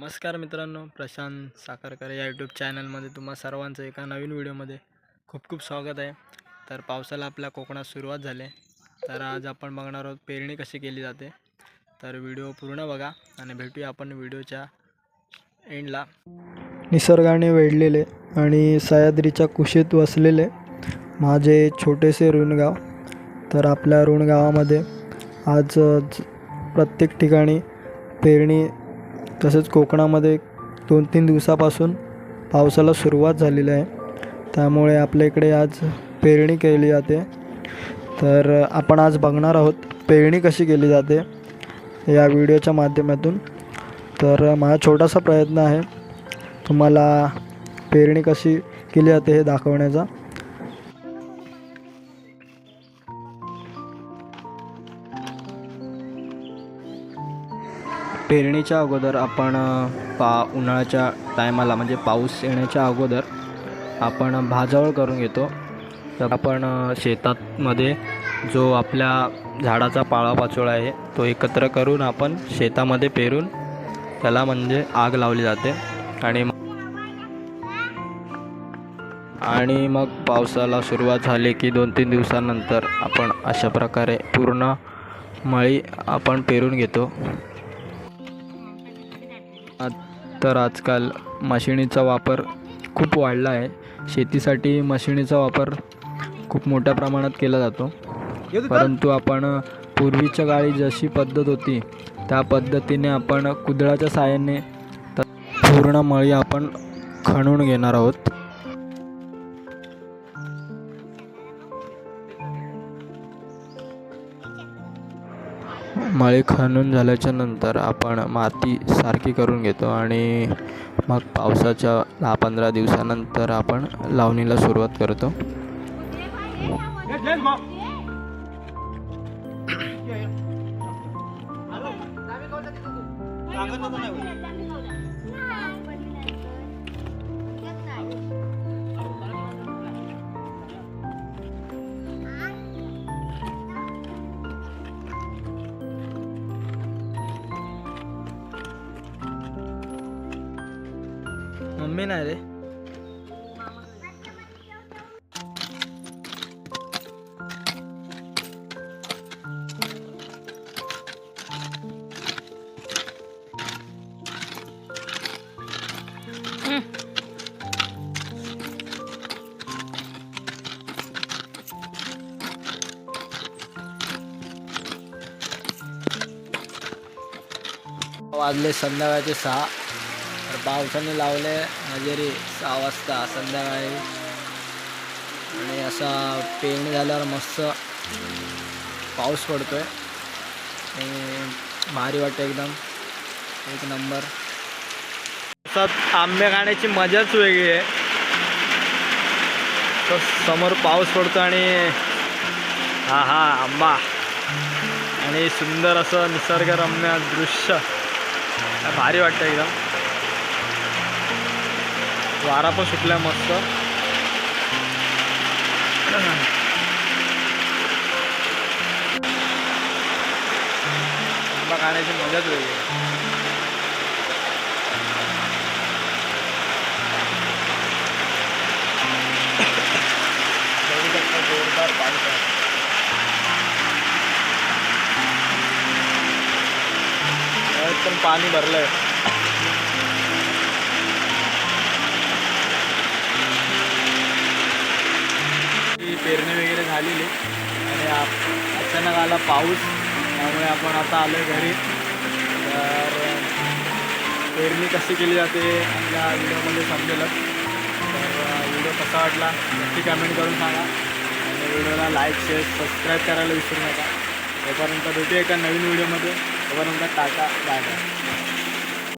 नमस्कार मित्रांनो प्रशांत साखरकर या यूट्यूब चॅनलमध्ये तुम्हा सर्वांचं एका नवीन व्हिडिओमध्ये खूप खूप स्वागत आहे. तर पावसाला आपल्या कोकणात सुरुवात झाली तर आज आपण बघणार आहोत पेरणी कशी केली जाते. तर व्हिडिओ पूर्ण बघा आणि भेटूया आपण व्हिडिओच्या एंडला निसर्गाने वेढलेले आणि सह्याद्रीच्या कुशीत वसलेले माझे छोटेसे ऋणगाव. तर आपल्या ऋणगावामध्ये आज प्रत्येक ठिकाणी पेरणी तसेच कोकणामध्ये दोन तीन दिवसापासून पावसाला सुरुवात झालेली आहे. त्यामुळे आपल्या इकडे आज पेरणी केली जाते. तर आपण आज बघणार आहोत पेरणी कशी केली जाते या व्हिडिओच्या माध्यमातून. तर माझा छोटासा प्रयत्न आहे तुम्हाला पेरणी कशी केली जाते हे दाखवण्याचा. पेरणीच्या अगोदर आपण पा उन्हाळ्याच्या टायमाला म्हणजे पाऊस येण्याच्या अगोदर आपण भाजावळ करून घेतो. तर आपण शेतातमध्ये जो आपल्या झाडाचा पाळापाचोळा आहे तो एकत्र करून आपण शेतामध्ये पेरून त्याला म्हणजे आग लावली जाते. आणि आणि मग पावसाला सुरुवात झाली की दोन तीन दिवसानंतर आपण अशा प्रकारे पूर्ण मळी आपण पेरून घेतो. तर आजकाल मशिनीचा वापर खूप वाढला आहे. शेतीसाठी मशिनीचा वापर खूप मोठ्या प्रमाणात केला जातो. परंतु आपण पूर्वीच्या काळी जशी पद्धत होती त्या पद्धतीने आपण कुदळाच्या साहाय्याने पूर्ण मळी आपण खणून घेणार आहोत. मळी खणून झाल्याच्यानंतर आपण माती सारखी करून घेतो आणि मग पावसाच्या दहा पंधरा दिवसानंतर आपण लावणीला सुरुवात करतो. मम्मी नाही रे. वाजले संध्याकाळचे सहा. पावसाने लावले हजेरी सहा वाजता संध्याकाळी. आणि असा पेरणी झाल्यावर मस्त पाऊस पडतोय. आणि भारी वाटतं एकदम. एक नंबर. पावसात आंबे खाण्याची मजाच वेगळी आहे. तर समोर पाऊस पडतो आणि हा हा आंबा. आणि सुंदर असं निसर्गरम्य दृश्य. भारी वाटतं एकदम. वारा पण सुटलाय मस्त. आंबा खाण्याची मजाच वेगळी. जोरदार पण पाणी भरलंय. आहे झालेले आणि आप- अचानक आला पाऊस. त्यामुळे आपण आता आलो घरी. तर पेरणी कशी केली जाते आपल्या व्हिडिओमध्ये समजेलच तर व्हिडिओ कसा वाटला नक्की कमेंट करून सांगा. आणि व्हिडिओला लाईक शेअर सबस्क्राईब करायला विसरू नका. तोपर्यंत भेटू एका नवीन व्हिडिओमध्ये. तोपर्यंत टाटा बाय बाय